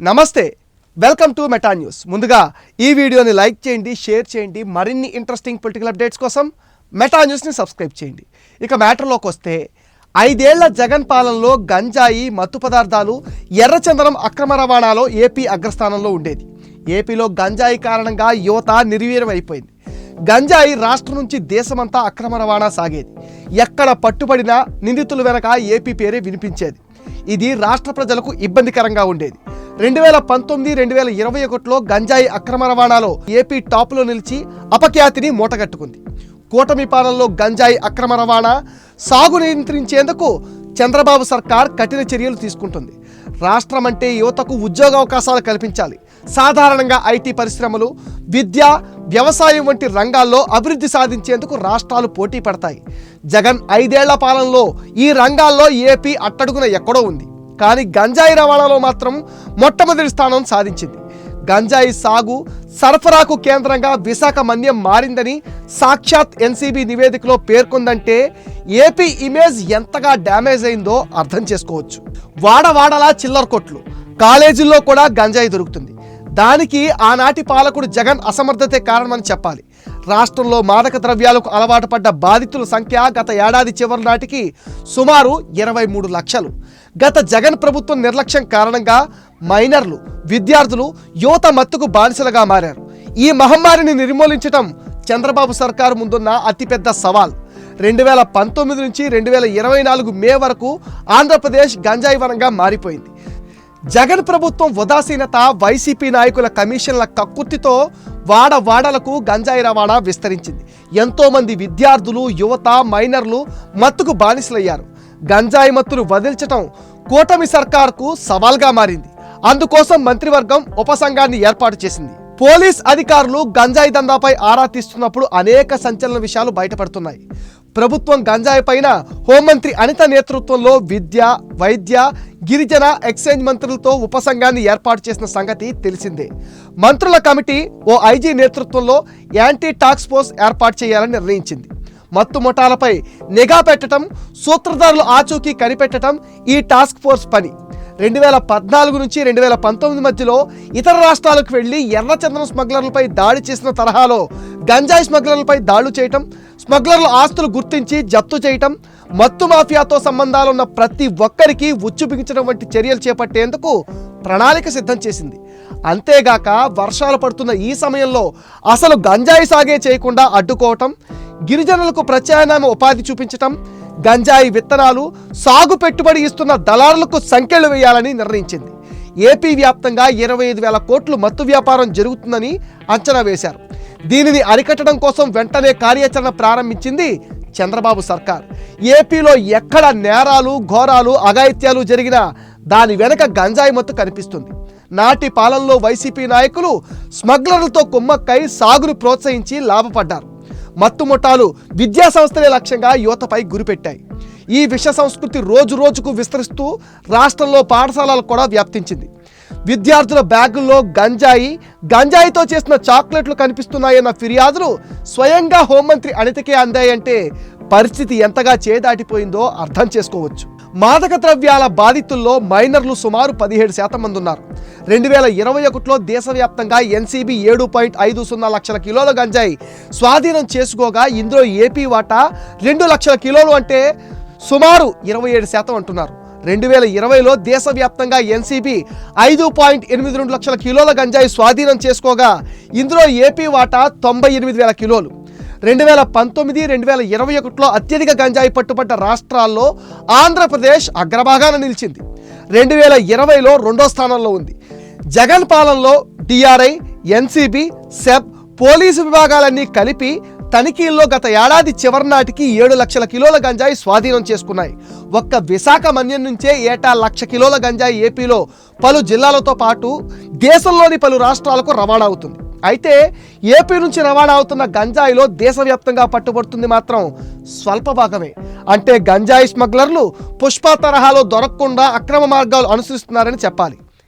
నమస్తే welcome to meta news. ముందుగా ఈ వీడియోని లైక్ చేయండి షేర్ చేయండి మరిన్ని ఇంట్రెస్టింగ్ పొలిటికల్ అప్డేట్స్ కోసం మెటా న్యూస్ని సబ్స్క్రైబ్ చేయండి. ఇక మ్యాటర్లోకి వస్తే ఐదేళ్ళ జగన్ పాలనలో గంజాయి మత్తు పదార్థాలు ఎర్రచందనం అక్రమ రవాణాలో ఏపీ అగ్రస్థానంలో ఉండేది. ఏపీలో గంజాయి కారణంగా యువత నిర్వీర్యం అయిపోయింది గంజాయి రాష్ట్రం నుంచి దేశమంతా అక్రమ రవాణా సాగేది. ఎక్కడ పట్టుబడినా నిందితులు వెనక ఏపీ పేరే వినిపించేది. ఇది రాష్ట్ర ప్రజలకు ఇబ్బందికరంగా ఉండేది. రెండు వేల పంతొమ్మిది రెండు వేల ఇరవై ఒకటిలో గంజాయి అక్రమ రవాణాలో ఏపీ టాప్లో నిలిచి అపఖ్యాతిని మూటగట్టుకుంది. కూటమి పాలనలో గంజాయి అక్రమ రవాణా సాగు నియంత్రించేందుకు చంద్రబాబు సర్కార్ కఠిన చర్యలు తీసుకుంటుంది. రాష్ట్రం అంటే యువతకు ఉద్యోగ అవకాశాలు కల్పించాలి. సాధారణంగా ఐటీ పరిశ్రమలు విద్య వ్యవసాయం వంటి రంగాల్లో అభివృద్ధి సాధించేందుకు రాష్ట్రాలు పోటీ పడతాయి. జగన్ ఐదేళ్ళ పాలనలో ఈ రంగాల్లో ఏపీ అట్టడుగున ఎక్కడో ఉంది. కానీ గంజాయి రవాణాలో మాత్రం మొట్టమొదటి స్థానం సాధించింది. గంజాయి సాగు సరఫరాకు కేంద్రంగా విశాఖ మన్యం మారిందని సాక్షాత్ ఎన్సీబీ నివేదికలో పేర్కొందంటే ఏపీ ఇమేజ్ ఎంతగా డ్యామేజ్ అయిందో అర్థం చేసుకోవచ్చు. వాడవాడలా చిల్లర కొట్లు. కాలేజీల్లో కూడా గంజాయి దొరుకుతుంది. దానికి ఆనాటి పాలకుడు జగన్ అసమర్థతే కారణమని చెప్పాలి. రాష్ట్రంలో మాదక ద్రవ్యాలకు అలవాటు పడ్డ బాధితుల సంఖ్య గత ఏడాది చివరి నాటికి సుమారు ఇరవై మూడు లక్షలు. గత జగన్ ప్రభుత్వం నిర్లక్ష్యం కారణంగా మైనర్లు విద్యార్థులు యువత మత్తుకు బానిసలుగా మారారు. ఈ మహమ్మారిని నిర్మూలించటం చంద్రబాబు సర్కారు ముందున్న అతిపెద్ద సవాల్. రెండు వేల పంతొమ్మిది నుంచి రెండు వేల ఇరవై నాలుగు మే వరకు ఆంధ్రప్రదేశ్ గంజాయి వనంగా మారిపోయింది. జగన్ ప్రభుత్వం ఉదాసీనత వైసీపీ నాయకుల కమిషన్ల కక్కుర్తితో వాడ వాడలకు గంజాయి రవాణా విస్తరించింది. ఎంతోమంది విద్యార్థులు యువత మైనర్లు మత్తుకు బానిసలయ్యారు. గంజాయి మత్తును వదిల్చటం కూటమి సర్కార్కు సవాల్గా మారింది. అందుకోసం మంత్రివర్గం ఉపసంఘాన్ని ఏర్పాటు చేసింది. పోలీస్ అధికారులు గంజాయి దందాపై ఆరా తీస్తున్నప్పుడు అనేక సంచలన విషయాలు బయటపడుతున్నాయి. ప్రభుత్వం గంజాయి పైన హోంమంత్రి అనిత నేతృత్వంలో విద్య వైద్య గిరిజన ఎక్స్చేంజ్ మంత్రులతో ఉపసంఘాన్ని ఏర్పాటు చేసిన సంగతి తెలిసిందే. మంత్రుల కమిటీ ఓ ఐజీ నేతృత్వంలో యాంటీ టాక్స్ ఫోర్స్ ఏర్పాటు చేయాలని నిర్ణయించింది. మత్తు ముఠాలపై నిఘా పెట్టడం సూత్రధారులు ఆచూకీ కనిపెట్టడం ఈ టాస్క్ ఫోర్స్ పని. రెండు వేల పద్నాలుగు నుంచి రెండు వేల పంతొమ్మిది మధ్యలో ఇతర రాష్ట్రాలకు వెళ్ళి ఎర్రచందనం స్మగ్లర్లపై దాడి చేసిన తరహాలో గంజాయి స్మగ్లర్లపై దాడులు చేయటం స్మగ్లర్ల ఆస్తులు గుర్తించి జప్తు చేయటం మత్తు మాఫియాతో సంబంధాలున్న ప్రతి ఒక్కరికి ఉచ్చు బిగించడం వంటి చర్యలు చేపట్టేందుకు ప్రణాళిక సిద్ధం చేసింది. అంతేగాక వర్షాలు పడుతున్న ఈ సమయంలో అసలు గంజాయి సాగే చేయకుండా అడ్డుకోవటం గిరిజనులకు ప్రత్యామ్నాయ ఉపాధి చూపించటం గంజాయి విత్తనాలు సాగు పెట్టుబడి ఇస్తున్న దళారులకు సంఖ్యలు వేయాలని నిర్ణయించింది. ఏపీ వ్యాప్తంగా ఇరవై ఐదు వేల కోట్లు మత్తు వ్యాపారం జరుగుతుందని అంచనా వేశారు. దీనిని అరికట్టడం కోసం వెంటనే కార్యాచరణ ప్రారంభించింది చంద్రబాబు సర్కార్. ఏపీలో ఎక్కడ నేరాలు ఘోరాలు అఘాయిత్యాలు జరిగినా దాని వెనక గంజాయి మత్తు కనిపిస్తుంది. నాటి పాలనలో వైసీపీ నాయకులు స్మగ్లర్లతో కుమ్మక్కై సాగును ప్రోత్సహించి లాభపడ్డారు. మత్తు ముఠాలు విద్యా సంస్థలే లక్ష్యంగా యువతపై గురిపెట్టాయి. ఈ విష సంస్కృతి రోజు రోజుకు విస్తరిస్తూ రాష్ట్రంలో పాఠశాలలు కూడా వ్యాప్తించింది. విద్యార్థుల బ్యాగుల్లో గంజాయి గంజాయితో చేసిన చాక్లెట్లు కనిపిస్తున్నాయన్న ఫిర్యాదులు స్వయంగా హోంమంత్రి అనితకే అందాయంటే పరిస్థితి ఎంతగా చేదాటిపోయిందో అర్థం చేసుకోవచ్చు. మాదక ద్రవ్యాల బాధితుల్లో మైనర్లు సుమారు పదిహేడు శాతం మంది ఉన్నారు. రెండు వేల ఇరవై ఒకటిలో దేశవ్యాప్తంగా ఎన్సీబీ ఏడు పాయింట్ ఐదు సున్నా లక్షల కిలోల గంజాయి స్వాధీనం చేసుకోగా ఇందులో ఏపీ వాటా రెండు లక్షల కిలోలు అంటే సుమారు ఇరవై ఏడు శాతం అంటున్నారు. రెండు వేల ఇరవైలో దేశవ్యాప్తంగా ఎన్సీబీ ఐదు పాయింట్ ఎనిమిది రెండు లక్షల కిలోల గంజాయి స్వాధీనం చేసుకోగా ఇందులో ఏపీ వాటా తొంభై ఎనిమిది వేల కిలోలు. రెండు వేల పంతొమ్మిది రెండు వేల ఇరవై ఒకటిలో అత్యధిక గంజాయి పట్టుబడ్డ రాష్ట్రాల్లో ఆంధ్రప్రదేశ్ అగ్రభాగాన నిలిచింది. రెండు వేల ఇరవైలో రెండో స్థానంలో ఉంది. జగన్ పాలనలో డిఆర్ఐ ఎన్సీబీ సెబ్ పోలీసు విభాగాలన్నీ కలిపి తనిఖీల్లో గత ఏడాది చివరి నాటికి ఏడు లక్షల కిలోల గంజాయి స్వాధీనం చేసుకున్నాయి. ఒక్క విశాఖ మన్యం నుంచే ఏటా లక్ష కిలోల గంజాయి ఏపీలో పలు జిల్లాలతో పాటు దేశంలోని పలు రాష్ట్రాలకు రవాణా అవుతుంది. అయితే ఏపీ నుంచి రవాణా అవుతున్న గంజాయిలో దేశవ్యాప్తంగా పట్టుబడుతుంది మాత్రం స్వల్ప భాగమే. అంటే గంజాయి స్మగ్లర్లు పుష్ప తరహాలో దొరకకుండా అక్రమ మార్గాలు అనుసరిస్తున్నారని చెప్పాలి.